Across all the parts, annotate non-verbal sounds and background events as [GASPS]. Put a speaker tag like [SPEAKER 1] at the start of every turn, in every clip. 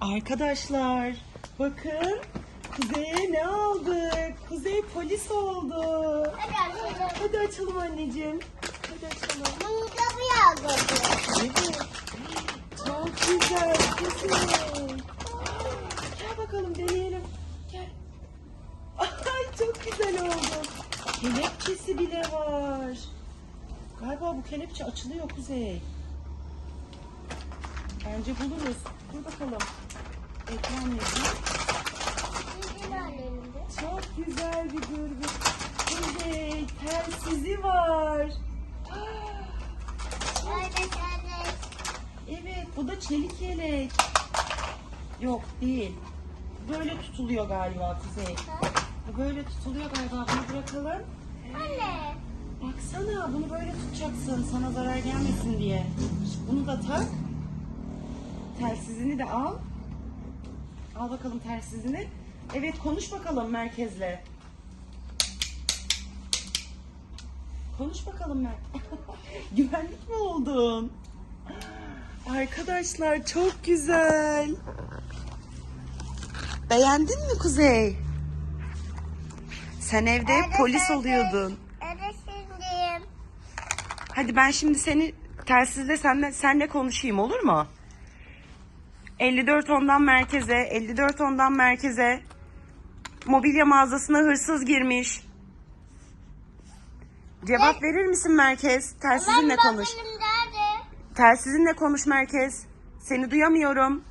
[SPEAKER 1] Arkadaşlar bakın Kuzey'e ne aldık? Kuzey polis oldu.
[SPEAKER 2] Hadi açalım.
[SPEAKER 1] Hadi açalım anneciğim. Hadi açalım.
[SPEAKER 2] Bunu bir aldım.
[SPEAKER 1] Evet. Çok güzel Kuzey. Gel bakalım deneyelim. Gel. Ay çok güzel oldu. Kelepçesi bile var. Galiba bu kelepçe açılıyor Kuzey. Bence buluruz. Dur bakalım. Ekran yazıyor. Çok güzel bir dürbün. Kuzey telsizi var. Evet bu da çelik yelek. Yok değil. Böyle tutuluyor galiba Kuzey. Bu böyle tutuluyor galiba. Bunu bırakalım.
[SPEAKER 2] Anne.
[SPEAKER 1] Baksana bunu böyle tutacaksın sana zarar gelmesin diye. Bunu da tak. Telsizini de al. Al bakalım telsizini. Evet konuş bakalım merkezle. Konuş bakalım mer. [LAUGHS] Güvenlik mi oldun? Arkadaşlar çok güzel. Beğendin mi Kuzey? Sen evde hep polis oluyordun. Hadi ben şimdi seni telsizle senle, senle konuşayım olur mu? 54 ondan merkeze, 54 ondan merkeze. Mobilya mağazasına hırsız girmiş. Cevap verir misin merkez? Telsizinle konuş. Telsizinle konuş merkez. Seni duyamıyorum.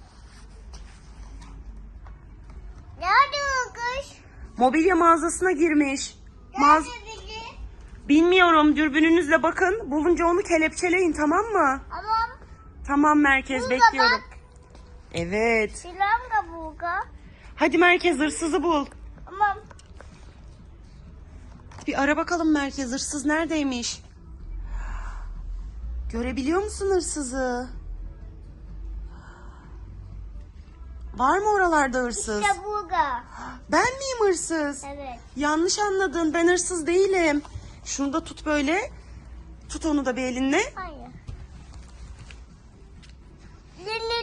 [SPEAKER 2] Nerede o kız?
[SPEAKER 1] Mobilya mağazasına girmiş. Mağaz
[SPEAKER 2] Nerede bizi?
[SPEAKER 1] Bilmiyorum. Dürbününüzle bakın. Bulunca onu kelepçeleyin tamam mı?
[SPEAKER 2] Ama
[SPEAKER 1] Tamam merkez
[SPEAKER 2] burada
[SPEAKER 1] bekliyorum.
[SPEAKER 2] bak.
[SPEAKER 1] Evet.
[SPEAKER 2] Silah da burada.
[SPEAKER 1] Hadi merkez hırsızı bul.
[SPEAKER 2] Ama
[SPEAKER 1] Bir ara bakalım merkez hırsız neredeymiş? Görebiliyor musun hırsızı? Var mı oralarda hırsız?
[SPEAKER 2] işte burada.
[SPEAKER 1] Ben miyim hırsız?
[SPEAKER 2] Evet.
[SPEAKER 1] Yanlış anladın. Ben hırsız değilim. Şunu da tut böyle. Tut onu da bir elinle.
[SPEAKER 2] Hayır. Ne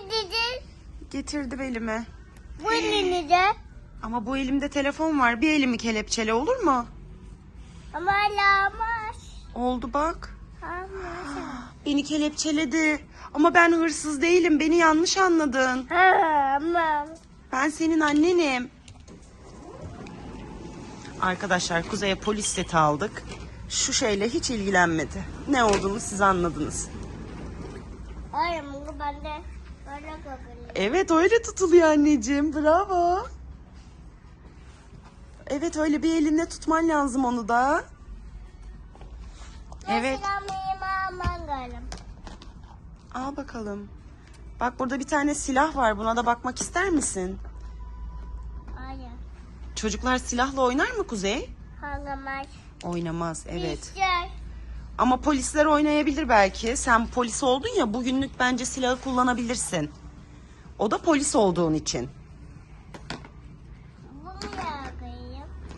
[SPEAKER 2] dedi?
[SPEAKER 1] Getirdim elime.
[SPEAKER 2] Bu ne de?
[SPEAKER 1] Ama bu elimde telefon var. Bir elimi kelepçele olur mu?
[SPEAKER 2] Ama lamaz.
[SPEAKER 1] Oldu bak.
[SPEAKER 2] Ama. [GASPS]
[SPEAKER 1] Beni kelepçeledi. Ama ben hırsız değilim. Beni yanlış anladın.
[SPEAKER 2] Ama.
[SPEAKER 1] Ben senin annenim. Arkadaşlar Kuzey'e polis seti aldık. Şu şeyle hiç ilgilenmedi. Ne olduğunu siz anladınız.
[SPEAKER 2] Hayır bende.
[SPEAKER 1] Evet öyle tutuluyor anneciğim. Bravo. Evet öyle bir elinle tutman lazım onu da. Evet. Al bakalım. Bak burada bir tane silah var. Buna da bakmak ister misin?
[SPEAKER 2] Hayır.
[SPEAKER 1] Çocuklar silahla oynar mı Kuzey?
[SPEAKER 2] Hangamaz.
[SPEAKER 1] Oynamaz evet.
[SPEAKER 2] İster.
[SPEAKER 1] Ama polisler oynayabilir belki. Sen polis oldun ya bugünlük bence silahı kullanabilirsin. O da polis olduğun için.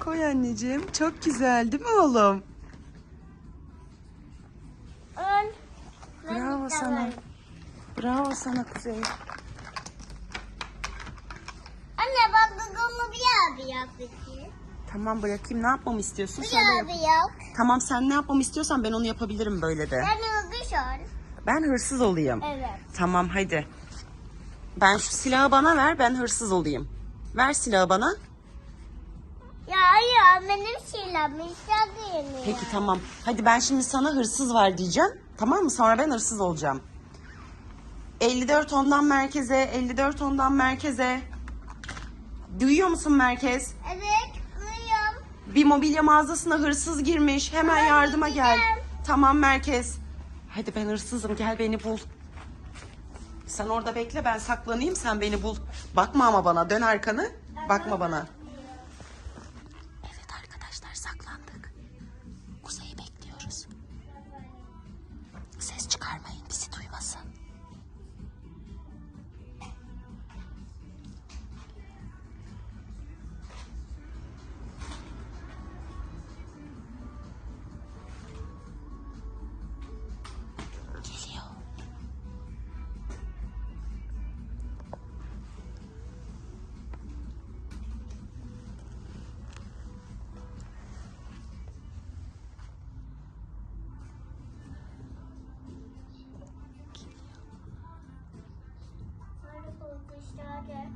[SPEAKER 1] Koy anneciğim. Çok güzel değil mi oğlum?
[SPEAKER 2] Ön.
[SPEAKER 1] Bravo sana. Bravo sana Kuzey.
[SPEAKER 2] Anne bak gagamı bir abi yap peki.
[SPEAKER 1] Tamam bırakayım. Ne yapmamı istiyorsun?
[SPEAKER 2] Bir
[SPEAKER 1] Söyle
[SPEAKER 2] abi yap.
[SPEAKER 1] Tamam sen ne yapmamı istiyorsan ben onu yapabilirim böyle de.
[SPEAKER 2] Ben hızlı.
[SPEAKER 1] Ben hırsız olayım.
[SPEAKER 2] Evet.
[SPEAKER 1] Tamam hadi. Ben şu silahı bana ver ben hırsız olayım. Ver silahı bana.
[SPEAKER 2] Ya hayır benim silahım istediğim ya.
[SPEAKER 1] Peki tamam. Hadi ben şimdi sana hırsız var diyeceğim. Tamam mı? Sonra ben hırsız olacağım. 54 ondan merkeze, 54 ondan merkeze. Duyuyor musun merkez?
[SPEAKER 2] Evet.
[SPEAKER 1] Bir mobilya mağazasına hırsız girmiş. Hemen yardıma gel. Tamam merkez. Hadi ben hırsızım. Gel beni bul. Sen orada bekle ben saklanayım sen beni bul. Bakma ama bana. Dön arkanı. Bakma bana.
[SPEAKER 2] Hadi.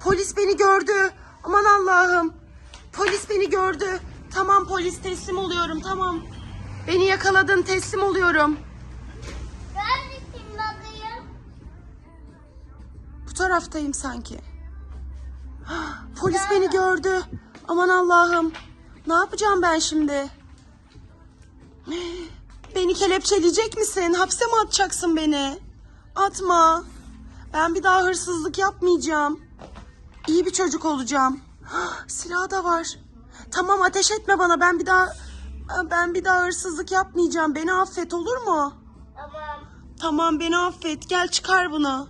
[SPEAKER 1] Polis beni gördü. Aman Allah'ım. Polis beni gördü. Tamam polis teslim oluyorum tamam. Beni yakaladın teslim oluyorum.
[SPEAKER 2] Neredesin bakayım?
[SPEAKER 1] Bu taraftayım sanki. Polis beni gördü. Aman Allah'ım. Ne yapacağım ben şimdi? Beni kelepçeleyecek misin? Hapse mi atacaksın beni? Atma. Ben bir daha hırsızlık yapmayacağım. İyi bir çocuk olacağım. Ah, Silah da var. Tamam ateş etme bana. Ben bir daha ben bir daha hırsızlık yapmayacağım. Beni affet olur mu?
[SPEAKER 2] Tamam.
[SPEAKER 1] Tamam beni affet. Gel çıkar bunu.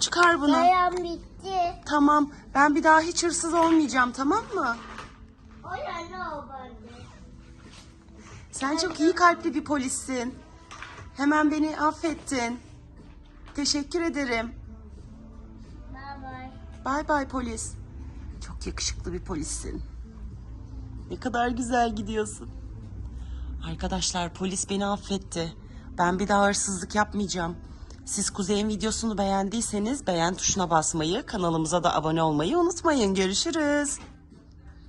[SPEAKER 1] Çıkar bunu.
[SPEAKER 2] Dayan bitti.
[SPEAKER 1] Tamam. Ben bir daha hiç hırsız olmayacağım tamam mı?
[SPEAKER 2] Ya ne oldu?
[SPEAKER 1] Sen çok iyi kalpli bir polissin. Hemen beni affettin. Teşekkür ederim.
[SPEAKER 2] Bye bye.
[SPEAKER 1] Bay bay polis. Çok yakışıklı bir polissin. Ne kadar güzel gidiyorsun. Arkadaşlar polis beni affetti. Ben bir daha hırsızlık yapmayacağım. Siz Kuzey'in videosunu beğendiyseniz beğen tuşuna basmayı, kanalımıza da abone olmayı unutmayın. Görüşürüz.